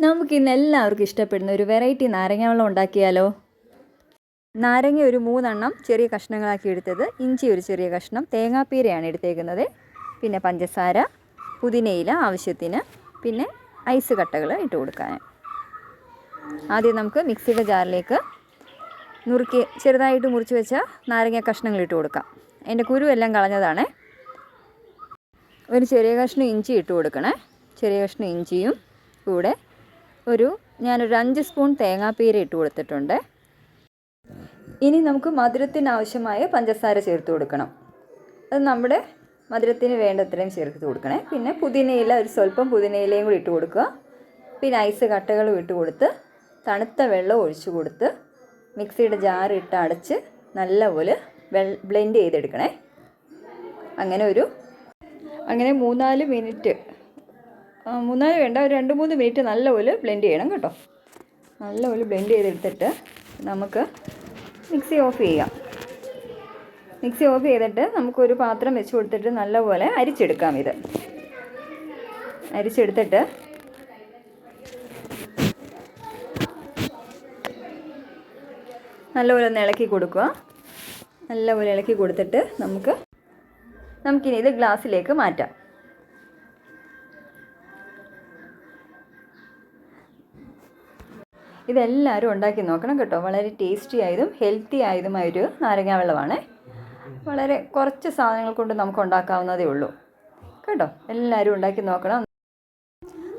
നമുക്കിന്ന് എല്ലാവർക്കും ഇഷ്ടപ്പെടുന്ന ഒരു വെറൈറ്റി നാരങ്ങ വെള്ളം ഉണ്ടാക്കിയാലോ? നാരങ്ങ ഒരു മൂന്നെണ്ണം ചെറിയ കഷ്ണങ്ങളാക്കി എടുത്തത്. ഇഞ്ചി ഒരു ചെറിയ കഷ്ണം. തേങ്ങാപ്പീരയാണ് എടുത്തേക്കുന്നത്. പിന്നെ പഞ്ചസാര പുതിനയില ആവശ്യത്തിന്. പിന്നെ ഐസ് കട്ടകൾ ഇട്ട് കൊടുക്കാൻ. ആദ്യം നമുക്ക് മിക്സിയുടെ ജാറിലേക്ക് നുറുക്കി ചെറുതായിട്ട് മുറിച്ച് വെച്ച നാരങ്ങ കഷ്ണങ്ങൾ ഇട്ട് കൊടുക്കാം. അതിന്റെ കുരുവെല്ലാം കളഞ്ഞതാണേ. ഒരു ചെറിയ കഷ്ണം ഇഞ്ചി ഇട്ട് കൊടുക്കണേ. ചെറിയ കഷ്ണം ഇഞ്ചിയും കൂടെ ഒരു ഞാനൊരു അഞ്ച് സ്പൂൺ തേങ്ങാപ്പീര ഇട്ട് കൊടുത്തിട്ടുണ്ട്. ഇനി നമുക്ക് മധുരത്തിന് ആവശ്യമായ പഞ്ചസാര ചേർത്ത് കൊടുക്കണം. അത് നമ്മുടെ മധുരത്തിന് വേണ്ടത്രയും ചേർത്ത് കൊടുക്കണേ. പിന്നെ പുതിനയില ഒരു സ്വല്പം പുതിനയിലയും കൂടി ഇട്ട് കൊടുക്കുക. പിന്നെ ഐസ് കട്ടകളും ഇട്ട് കൊടുത്ത് തണുത്ത വെള്ളം ഒഴിച്ചു കൊടുത്ത് മിക്സിയുടെ ജാർ ഇട്ട് അടച്ച് നല്ലപോലെ വെൾ ബ്ലെൻഡ് ചെയ്തെടുക്കണേ. അങ്ങനെ ഒരു അങ്ങനെ മൂന്നാൽ മിനിറ്റ് മൂന്നാൽ വേണ്ട ഒരു രണ്ട് മൂന്ന് മിനിറ്റ് നല്ലപോലെ ബ്ലെൻഡ് ചെയ്യണം കേട്ടോ. നല്ലപോലെ ബ്ലെൻഡ് ചെയ്തെടുത്തിട്ട് നമുക്ക് മിക്സി ഓഫ് ചെയ്യാം. മിക്സി ഓഫ് ചെയ്തിട്ട് നമുക്കൊരു പാത്രം വെച്ച് കൊടുത്തിട്ട് നല്ലപോലെ അരിച്ചെടുക്കാം ഇത്. അരിച്ചെടുത്തിട്ട് നല്ലപോലെ ഒന്ന് ഇളക്കി കൊടുക്കുക. നല്ലപോലെ ഇളക്കി കൊടുത്തിട്ട് നമുക്ക് നമുക്കിനി ഇത് ഗ്ലാസ്സിലേക്ക് മാറ്റാം. ഇതെല്ലാവരും ഉണ്ടാക്കി നോക്കണം കേട്ടോ. വളരെ ടേസ്റ്റി ആയതും ഹെൽത്തി ആയതുമായൊരു നാരങ്ങ വെള്ളമാണ് വളരെ കുറച്ച് സാധനങ്ങൾ കൊണ്ട് നമുക്ക് ഉണ്ടാക്കാവുന്നതേ ഉള്ളൂ. കേട്ടോ? എല്ലാവരും ഉണ്ടാക്കി നോക്കണം.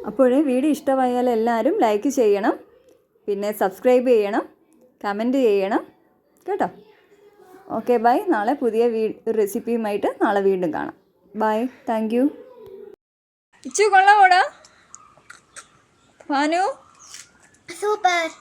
അപ്പോൾ വീഡിയോ ഇഷ്ടമായാൽ എല്ലാവരും ലൈക്ക് ചെയ്യണം. പിന്നെ സബ്സ്ക്രൈബ് ചെയ്യണം. കമന്റ് ചെയ്യണം. കേട്ടോ? ഓക്കെ ബൈ നാളെ പുതിയ വീ റെസിപ്പിയുമായിട്ട് നാളെ വീണ്ടും കാണാം. ബൈ താങ്ക് യു ഇച്ചു കൊള്ളാമോടാ ഭാനു. சூப்பர்.